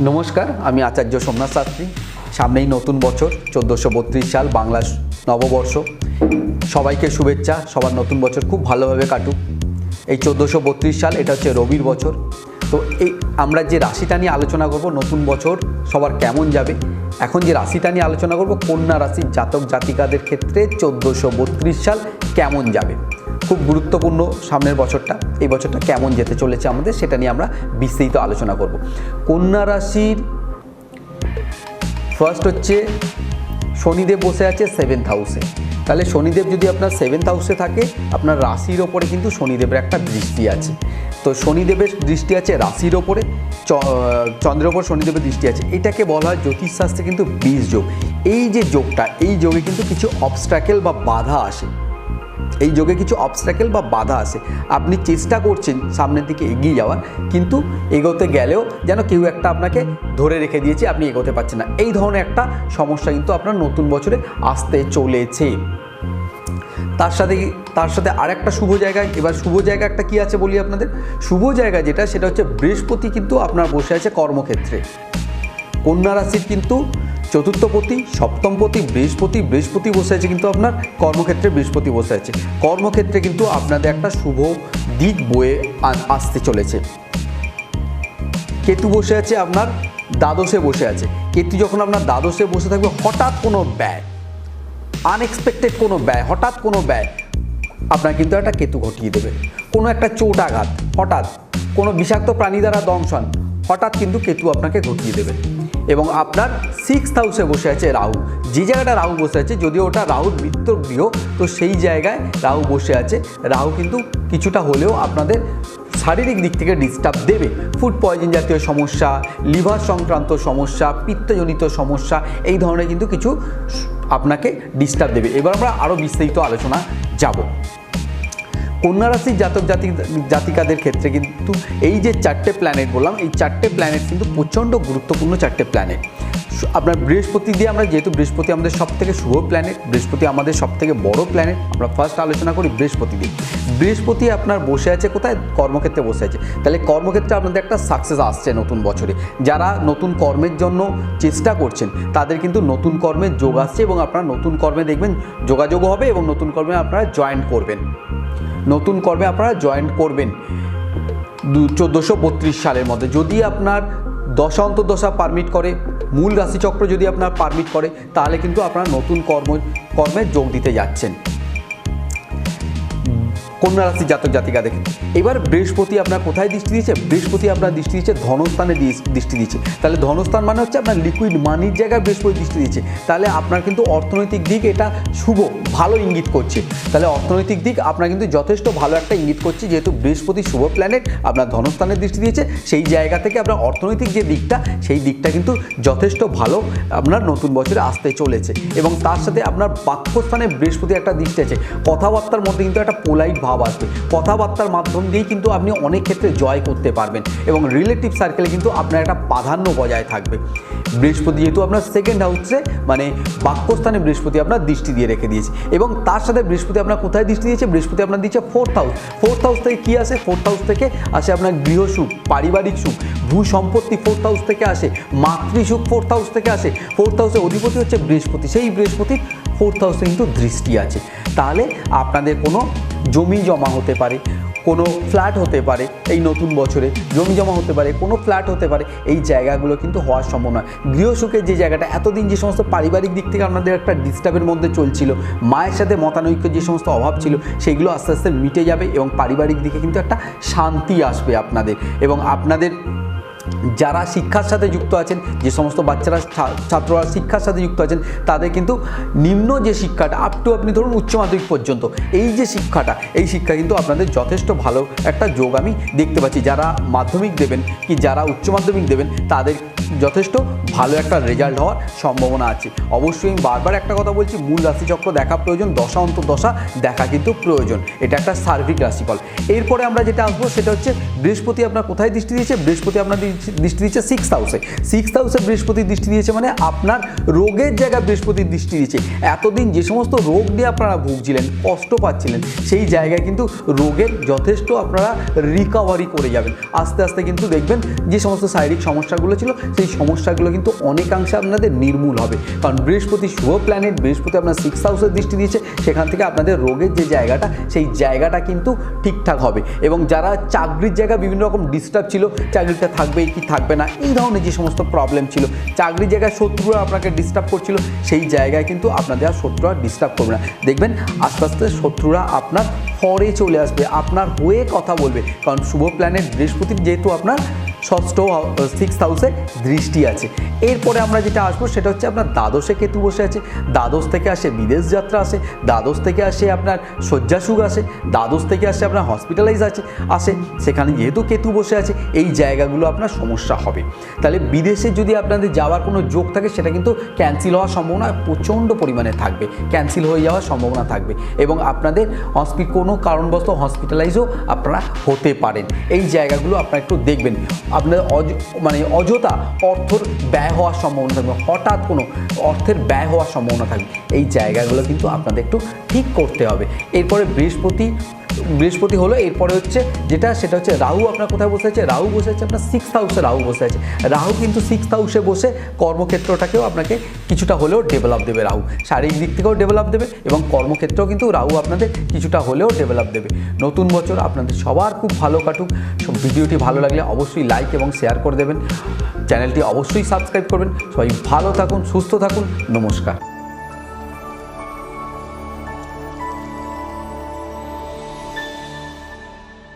নমস্কার, আমি আচার্য সোমনাথ শাস্ত্রী। সামনেই নতুন বছর, চোদ্দোশো বত্রিশ সাল, বাংলা নববর্ষ। সবাইকে শুভেচ্ছা, সবার নতুন বছর খুব ভালোভাবে কাটুক। এই চোদ্দোশো বত্রিশ সাল, এটা হচ্ছে রবির বছর। তো এই আমরা যে রাশিটা নিয়ে আলোচনা করব, নতুন বছর, সবার কেমন যাবে? এখন যে রাশিটা নিয়ে আলোচনা করব, কন্যা রাশির জাতক জাতিকাদের ক্ষেত্রে চোদ্দোশো বত্রিশ সাল কেমন যাবে? খুব গুরুত্বপূর্ণ সামনের বছরটা, এই বছরটা কেমন যেতে চলেছে আমাদের সেটা নিয়ে আমরা বিস্তারিত আলোচনা করব। কন্যা রাশির ফার্স্ট হচ্ছে শনিদেব বসে আছে সেভেন্থ হাউসে তাহলে শনিদেব যদি আপনার সেভেন্থ হাউসে থাকে, আপনার রাশির ওপরে কিন্তু শনিদেবের একটা দৃষ্টি আছে। তো শনিদেবের দৃষ্টি আছে রাশির ওপরে চন্দ্রের ওপর শনিদেবের দৃষ্টি আছে। এটাকে বলা হয় জ্যোতিষশাস্ত্রে কিন্তু বীজ যোগ। এই যে যোগটা, এই যোগে কিন্তু কিছু অবস্ট্রাকেল বা বাধা আসে। এই যোগে কিছু অবস্ট্রাকেল বা বাধা আসে আপনি চেষ্টা করছেন সামনের দিকে এগিয়ে যাওয়ার, কিন্তু এগোতে গেলেও যেন কেউ একটা আপনাকে ধরে রেখে দিয়েছে, আপনি এগোতে পারছেন না। এই ধরনের একটা সমস্যা কিন্তু আপনার নতুন বছরে আসতে চলেছে। তার সাথে তার সাথে আরেকটা শুভ জায়গায় এবার শুভ জায়গা একটা কী আছে বলি আপনাদের? শুভ জায়গা যেটা, সেটা হচ্ছে বৃহস্পতি কিন্তু আপনার বসে আছে কর্মক্ষেত্রে। কন্যা রাশির কিন্তু চতুর্থপতি সপ্তমপতি বৃহস্পতি বৃহস্পতি বসে আছে কিন্তু আপনার কর্মক্ষেত্রে বৃহস্পতি বসে আছে। কর্মক্ষেত্রে কিন্তু আপনাদের একটা শুভ দিক বয়ে আসতে চলেছে। কেতু বসে আছে, আপনার দ্বাদশে বসে আছে। কেতু যখন আপনার দ্বাদশে বসে থাকবে, হঠাৎ কোনো ব্যয় আনএক্সপেক্টেড কোনো ব্যয়, হঠাৎ কোনো ব্যয়, আপনার কিন্তু একটা কেতু ঘটিয়ে দেবে। কোনো একটা চোট আঘাত, হঠাৎ কোনো বিষাক্ত প্রাণী দ্বারা দংশন, হঠাৎ কিন্তু কেতু আপনাকে ঘটিয়ে দেবে। এবং আপনার সিক্স হাউসে বসে আছে রাহু। যে জায়গাটা রাহু বসে আছে, যদিও ওটা রাহুর মিত্র গৃহ, তো সেই জায়গায় রাহু বসে আছে। রাহু কিন্তু কিছুটা হলেও আপনাদের শারীরিক দিক থেকে ডিস্টার্ব দেবে। ফুড পয়জন জাতীয় সমস্যা লিভার সংক্রান্ত সমস্যা, পিত্তজনিত সমস্যা, এই ধরনের কিন্তু কিছু আপনাকে ডিস্টার্ব দেবে। এবার আমরা আরও বিস্তারিত আলোচনা যাব। কন্যা রাশির জাতক জাতি জাতিকাদের ক্ষেত্রে কিন্তু এই যে চারটে প্ল্যানেট বললাম, এই চারটে প্ল্যানেট কিন্তু প্রচণ্ড গুরুত্বপূর্ণ চারটে প্ল্যানেট আপনার বৃহস্পতি দিয়ে আমরা যেহেতু বৃহস্পতি আমাদের সব থেকে শুভ প্ল্যানেট বৃহস্পতি আমাদের সব থেকে বড় প্ল্যানেট আমরা ফার্স্ট আলোচনা করি বৃহস্পতি দিয়ে। বৃহস্পতি আপনার বসে আছে কোথায়? কর্মক্ষেত্রে বসে আছে। তাহলে কর্মক্ষেত্রে আপনাদের একটা সাকসেস আসছে নতুন বছরে। যারা নতুন কর্মের জন্য চেষ্টা করছেন, তাদের কিন্তু নতুন কর্মের যোগ আসছে এবং আপনারা নতুন কর্মে দেখবেন যোগাযোগ হবে এবং নতুন কর্মে আপনারা জয়েন করবেন। নতুন কর্মে আপনারা জয়েন করবেন। দু, চোদ্দোশো বত্রিশ সালের মধ্যে। যদি আপনার দশা অন্তর্দশা পারমিট করে, মূল রাশিচক্র যদি আপনার পারমিট করে, তাহলে কিন্তু আপনারা নতুন কর্ম, কর্মে যোগ দিতে যাচ্ছেন। কন্যা রাশি জাতক জাতিকা দেখেন এবার বৃহস্পতি আপনার কোথায় দৃষ্টি দিয়েছে? বৃহস্পতি আপনার দৃষ্টি দিয়েছে ধনস্থানে দৃষ্টি দিয়েছে। তাহলে ধনস্থান মানে হচ্ছে আপনার লিকুইড মানির জায়গায় বৃহস্পতি দৃষ্টি দিয়েছে। তাহলে আপনার কিন্তু অর্থনৈতিক দিক এটা শুভ, ভালো ইঙ্গিত করছে। তাহলে অর্থনৈতিক দিক আপনার কিন্তু যথেষ্ট ভালো একটা ইঙ্গিত করছে, যেহেতু বৃহস্পতি শুভ প্ল্যানেট আপনার ধনস্থানের দৃষ্টি দিয়েছে। সেই জায়গা থেকে আপনার অর্থনৈতিক যে দিকটা, সেই দিকটা কিন্তু যথেষ্ট ভালো আপনার নতুন বছরে আসতে চলেছে। এবং তার সাথে আপনার বাক্যস্থানে বৃহস্পতি একটা দৃষ্টি আছে। কথাবার্তার মধ্যে কিন্তু একটা পোলাইট ভাব আসবে। কথাবার্তার মাধ্যম দিয়েই কিন্তু আপনি অনেক ক্ষেত্রে জয় করতে পারবেন এবং রিলেটিভ সার্কেলে কিন্তু আপনার একটা প্রাধান্য বজায় থাকবে। বৃহস্পতি যেহেতু আপনার সেকেন্ড হাউসে মানে বাক্যস্থানে বৃহস্পতি আপনার দৃষ্টি দিয়ে রেখে দিয়েছে এবং তার সাথে বৃহস্পতি আপনার কোথায় দৃষ্টি দিয়েছে? বৃহস্পতি আপনার দিচ্ছে ফোর্থ হাউস ফোর্থ হাউস থেকে কী আসে? ফোর্থ হাউস থেকে আসে আপনার গৃহসুখ পারিবারিক সুখ, ভূ সম্পত্তি ফোর্থ হাউস থেকে আসে মাতৃসুখ ফোর্থ হাউস থেকে আসে। ফোর্থ হাউসের অধিপতি হচ্ছে বৃহস্পতি। সেই বৃহস্পতির ফোর্থ হাউসে কিন্তু দৃষ্টি আছে। তাহলে আপনাদের কোনো জমি জমা হতে পারে, কোনো ফ্ল্যাট হতে পারে এই নতুন বছরে। জমি জমা হতে পারে, কোনো ফ্ল্যাট হতে পারে, এই জায়গাগুলো কিন্তু হওয়ার সম্ভাবনা গৃহসুখের যে জায়গাটা, এতদিন যে সমস্ত পারিবারিক দিক থেকে আপনাদের একটা ডিস্টার্বের মধ্যে চলছিল, মায়ের সাথে মতানৈক্য যে সমস্ত অভাব ছিল, সেগুলো আস্তে আস্তে মিটে যাবে এবং পারিবারিক দিকে কিন্তু একটা শান্তি আসবে আপনাদের। এবং আপনাদের যারা শিক্ষার সাথে যুক্ত আছেন, যে সমস্ত বাচ্চারা ছাত্ররা শিক্ষার সাথে যুক্ত আছেন, তাদের কিন্তু নিম্ন যে শিক্ষাটা আপ টু আপনি ধরুন উচ্চ মাধ্যমিক পর্যন্ত, এই যে শিক্ষাটা, এই শিক্ষা কিন্তু আপনাদের যথেষ্ট ভালো একটা যোগ আমি দেখতে পাচ্ছি। যারা মাধ্যমিক দেবেন, কি যারা উচ্চ মাধ্যমিক দেবেন, তাদের যথেষ্ট ভালো একটা রেজাল্ট হওয়ার সম্ভাবনা আছে। অবশ্যই আমি বারবার একটা কথা বলছি, মূল রাশিচক্র দেখা প্রয়োজন, দশা অন্তর দশা দেখা কিন্তু প্রয়োজন। এটা একটা সার্বিক রাশিফল। এরপরে আমরা যেটা আসব সেটা হচ্ছে, বৃহস্পতি আপনার কোথায় দৃষ্টি দিয়েছে? বৃহস্পতি আপনার দৃষ্টি দিচ্ছে সিক্স হাউসে সিক্স হাউসে বৃহস্পতি দৃষ্টি দিয়েছে মানে আপনার রোগের জায়গায় বৃহস্পতির দৃষ্টি দিয়েছে। এতদিন যে সমস্ত রোগ নিয়ে আপনারা ভুগছিলেন, কষ্ট পাচ্ছিলেন, সেই জায়গায় কিন্তু রোগের যথেষ্ট আপনারা রিকভারি করে যাবেন। আস্তে আস্তে কিন্তু দেখবেন যে সমস্ত শারীরিক সমস্যাগুলো ছিল সেই সমস্যাগুলো কিন্তু অনেকাংশে আপনাদের নির্মূল হবে। কারণ বৃহস্পতি শুভ প্ল্যানেট বৃহস্পতি আপনার সিক্স হাউসের দৃষ্টি দিয়েছে, সেখান থেকে আপনাদের রোগের যে জায়গাটা, সেই জায়গাটা কিন্তু ঠিকঠাক হবে। এবং যারা চাকরির জায়গা বিভিন্ন রকম ডিস্টার্ব ছিল, চাকরিটা থাকবে কি থাকবে না, এই ধরনের যে সমস্ত প্রবলেম ছিল, চাকরির জায়গায় শত্রুরা আপনাকে ডিস্টার্ব করছিল, সেই জায়গায় কিন্তু আপনাদের আর শত্রুরা ডিস্টার্ব করবে না। দেখবেন আস্তে আস্তে শত্রুরা আপনার পরে চলে আসবে, আপনার হয়ে কথা বলবে। কারণ শুভ প্ল্যানেট বৃহস্পতির যেহেতু আপনার ষষ্ঠ সিক্স হাউসে দৃষ্টি আছে। এরপরে আমরা যেটা আসব, সেটা হচ্ছে আপনার দ্বাদশে কেতু বসে আছে। দ্বাদশ থেকে আসে বিদেশ যাত্রা আসে। দ্বাদশ থেকে আসে আপনার শয্যাসুখ আসে। দ্বাদশ থেকে আসে আপনার হসপিটালাইজ আছে, আসে। সেখানে যেহেতু কেতু বসে আছে, এই জায়গাগুলো আপনার সমস্যা হবে। তাহলে বিদেশে যদি আপনাদের যাওয়ার কোনো যোগ থাকে, সেটা কিন্তু ক্যান্সেল হওয়ার সম্ভাবনা প্রচণ্ড পরিমাণে থাকবে। ক্যান্সেল হয়ে যাওয়ার সম্ভাবনা থাকবে। এবং আপনাদের হসপি কোনো কারণবশত হসপিটালাইজও আপনারা হতে পারেন। এই জায়গাগুলো আপনারা একটু দেখবেন। আপনাদের অজ মানে অযথা অর্থর ব্যয় হওয়ার সম্ভাবনা থাকবে। হঠাৎ কোনো অর্থের ব্যয় হওয়ার সম্ভাবনা থাকবে। এই জায়গাগুলো কিন্তু আপনাদের একটু ঠিক করতে হবে। এরপরে বৃহস্পতি বৃহস্পতি হলো, এরপরে হচ্ছে যেটা, সেটা হচ্ছে রাহু আপনার কোথায় বসে আছে? রাহু বসে আছে আপনার সিক্স হাউসে রাহু বসে আছে। রাহু কিন্তু সিক্স হাউসে বসে কর্মক্ষেত্রটাকেও আপনাকে কিছুটা হলেও ডেভেলপ দেবে রাহু। শারীরিক দিক থেকেও ডেভেলপ দেবে এবং কর্মক্ষেত্রেও কিন্তু রাহু আপনাদের কিছুটা হলেও ডেভেলপ দেবে। নতুন বছর আপনাদের সবার খুব ভালো কাটুক। সব ভিডিওটি ভালো লাগলে অবশ্যই লাইক এবং শেয়ার করে দেবেন। চ্যানেলটি অবশ্যই সাবস্ক্রাইব করবেন। সবাই ভালো থাকুন, সুস্থ থাকুন। নমস্কার।